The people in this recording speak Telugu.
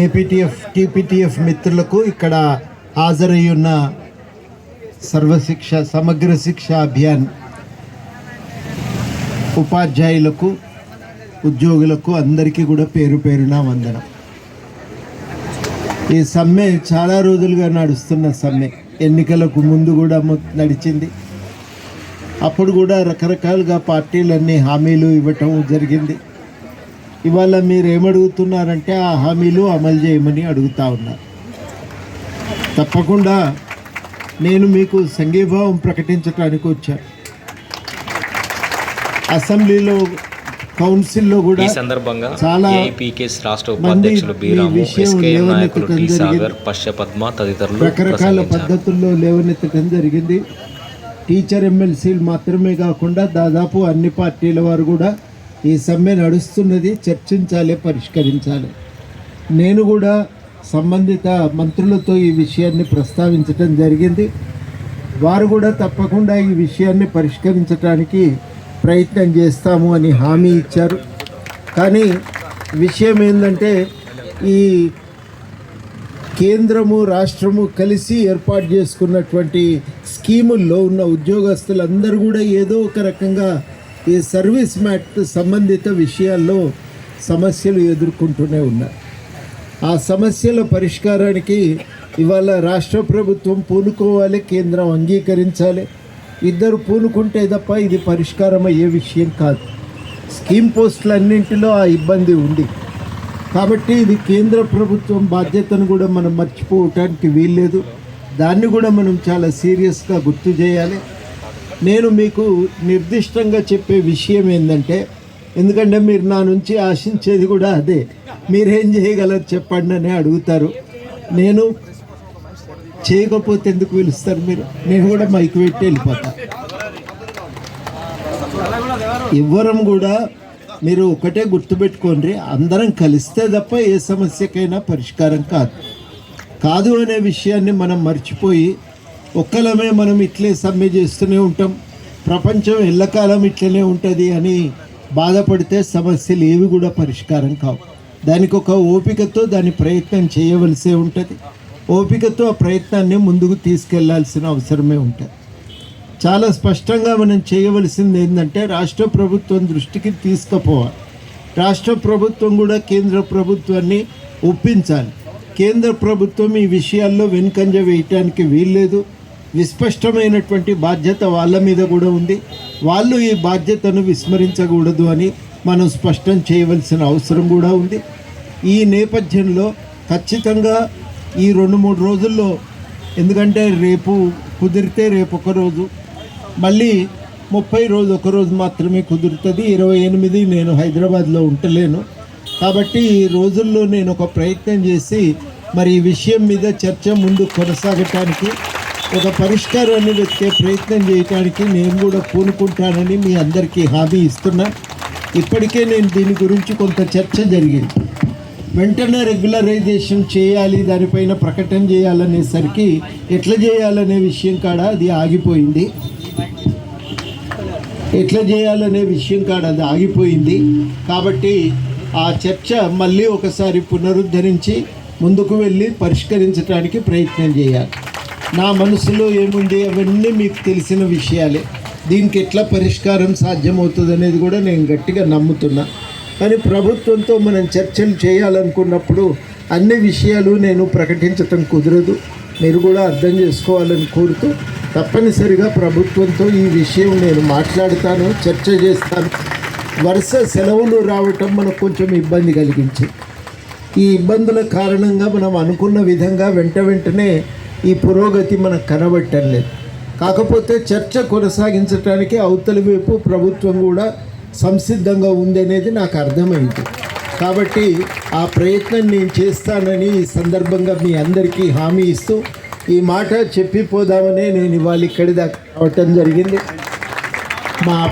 ఏపీటీఎఫ్ టీపీటీఎఫ్ మిత్రులకు ఇక్కడ హాజరయ్యున్న ఉన్న సర్వశిక్ష సమగ్ర శిక్ష అభియాన్ ఉపాధ్యాయులకు ఉద్యోగులకు అందరికీ కూడా పేరు పేరున వందనం. ఈ సమ్మె చాలా రోజులుగా నడుస్తున్న సమ్మె. ఎన్నికలకు ముందు కూడా నడిచింది. అప్పుడు కూడా రకరకాలుగా పార్టీలన్నీ హామీలు ఇవ్వటం జరిగింది. ఇవాళ మీరు ఏమడుగుతున్నారంటే ఆ హామీలు అమలు చేయమని అడుగుతా ఉన్నారు తప్పకుండా నేను మీకు సంఘీభావం ప్రకటించడానికి వచ్చాను అసెంబ్లీలో కౌన్సిల్లో కూడా ఈ సందర్భంగా చాలా ఏఐపీకేస్ రాష్ట్ర ఉపాధ్యక్షులు బీరాము ఎస్కేఎం నాయకులు టి. సాగర్ పశ్చపద్మ తదితరులు రకరకాల పద్ధతుల్లో లేవనెత్తడం జరిగింది. టీచర్ ఎమ్మెల్సీలు మాత్రమే కాకుండా దాదాపు అన్ని పార్టీల వారు కూడా ఈ సమ్మె నడుస్తున్నది చర్చించాలి పరిష్కరించాలి. నేను కూడా సంబంధిత మంత్రులతో ఈ విషయాన్ని ప్రస్తావించటం జరిగింది. వారు కూడా తప్పకుండా ఈ విషయాన్ని పరిష్కరించడానికి ప్రయత్నం చేస్తాము అని హామీ ఇచ్చారు. కానీ విషయం ఏంటంటే ఈ కేంద్రము రాష్ట్రము కలిసి ఏర్పాటు చేసుకున్నటువంటి స్కీముల్లో ఉన్న ఉద్యోగస్తులందరూ కూడా ఏదో ఒక రకంగా ఈ సర్వీస్ మ్యాట్ సంబంధిత విషయాల్లో సమస్యలు ఎదుర్కొంటూనే ఉన్నారు ఆ సమస్యల పరిష్కారానికి ఇవాళ రాష్ట్ర ప్రభుత్వం పూనుకోవాలి కేంద్రం అంగీకరించాలి. ఇద్దరు పూనుకుంటే తప్ప ఇది పరిష్కారం అయ్యే విషయం కాదు. స్కీమ్ పోస్టులన్నింటిలో ఆ ఇబ్బంది ఉంది. కాబట్టి ఇది కేంద్ర ప్రభుత్వం బాధ్యతను కూడా మనం మర్చిపోవటానికి వీల్లేదు. దాన్ని కూడా మనం చాలా సీరియస్గా గుర్తు చేయాలి. నేను మీకు నిర్దిష్టంగా చెప్పే విషయం ఏంటంటే ఎందుకంటే మీరు నా నుంచి ఆశించేది కూడా అదే. మీరేం చేయగలరు చెప్పండి అని అడుగుతారు. నేను చేయకపోతే ఎందుకు పిలుస్తారు మీరు? నేను కూడా మైక్ పెట్టి వెళ్ళిపోతా. ఎవ్వరం కూడా మీరు ఒకటే గుర్తుపెట్టుకోండి అందరం కలిస్తే తప్ప ఏ సమస్యకైనా పరిష్కారం కాదు. కాదు అనే విషయాన్ని మనం మర్చిపోయి ఒక్కలమే మనం ఇట్లే సమ్మె చేస్తూనే ఉంటాం. ప్రపంచం ఎల్లకాలం ఇట్లనే ఉంటుంది అని బాధపడితే సమస్యలు ఏవి కూడా పరిష్కారం కావు. దానికి ఒక ఓపికతో దాని ప్రయత్నం చేయవలసే ఉంటుంది. ఓపికతో ఆ ప్రయత్నాన్ని ముందుకు తీసుకెళ్ళాల్సిన అవసరమే ఉంటుంది. చాలా స్పష్టంగా మనం చేయవలసింది ఏంటంటే రాష్ట్ర ప్రభుత్వం దృష్టికి తీసుకుపోవాలి. రాష్ట్ర ప్రభుత్వం కూడా కేంద్ర ప్రభుత్వాన్ని ఒప్పించాలి. కేంద్ర ప్రభుత్వం ఈ విషయాల్లో వెనుకంజ వేయటానికి వీల్లేదు. విస్పష్టమైనటువంటి బాధ్యత వాళ్ళ మీద కూడా ఉంది. వాళ్ళు ఈ బాధ్యతను విస్మరించకూడదు అని మనం స్పష్టం చేయవలసిన అవసరం కూడా ఉంది. ఈ నేపథ్యంలో ఖచ్చితంగా ఈ రెండు మూడు రోజుల్లో ఎందుకంటే రేపు కుదిరితే రేపు ఒక రోజు మళ్ళీ ముప్పై రోజు ఒక రోజు మాత్రమే కుదురుతుంది. ఇరవై ఎనిమిది నేను హైదరాబాద్లో ఉండలేను కాబట్టి ఈ రోజుల్లో నేను ఒక ప్రయత్నం చేసి మరి ఈ విషయం మీద చర్చ ముందు కొనసాగటానికి ఒక పరిష్కారాన్ని వెతికే ప్రయత్నం చేయడానికి నేను కూడా పూనుకుంటానని మీ అందరికీ హామీ ఇస్తున్నా. ఇప్పటికే నేను దీని గురించి కొంత చర్చ జరిగింది. వెంటనే రెగ్యులరైజేషన్ చేయాలి దానిపైన ప్రకటన చేయాలనేసరికి ఎట్లా చేయాలనే విషయం కాడ అది ఆగిపోయింది. ఎట్లా చేయాలనే విషయం కాడ అది ఆగిపోయింది. కాబట్టి ఆ చర్చ మళ్ళీ ఒకసారి పునరుద్ధరించి ముందుకు వెళ్ళి పరిష్కరించడానికి ప్రయత్నం చేయాలి. నా మనసులో ఏముంది? అవన్నీ మీకు తెలిసిన విషయాలే. దీనికి ఎట్లా పరిష్కారం సాధ్యమవుతుంది అనేది కూడా నేను గట్టిగా నమ్ముతున్నా. కానీ ప్రభుత్వంతో మనం చర్చలు చేయాలనుకున్నప్పుడు అన్ని విషయాలు నేను ప్రకటించటం కుదరదు. మీరు కూడా అర్థం చేసుకోవాలని కోరుతూ తప్పనిసరిగా ప్రభుత్వంతో ఈ విషయం నేను మాట్లాడతాను చర్చ చేస్తాను. వరుస సెలవులు రావటం మనకు కొంచెం ఇబ్బంది కలిగించింది ఈ ఇబ్బందుల కారణంగా మనం అనుకున్న విధంగా వెంట వెంటనే ఈ పురోగతి మనకు కనబట్టం లేదు. కాకపోతే చర్చ కొనసాగించడానికి అవతలి వైపు ప్రభుత్వం కూడా సంసిద్ధంగా ఉందనేది నాకు అర్థమైంది. కాబట్టి ఆ ప్రయత్నం నేను చేస్తానని ఈ సందర్భంగా మీ అందరికీ హామీ ఇస్తూ ఈ మాట చెప్పిపోదామనే నేను ఇవాళ ఇక్కడి దాకా రావటం జరిగింది. మా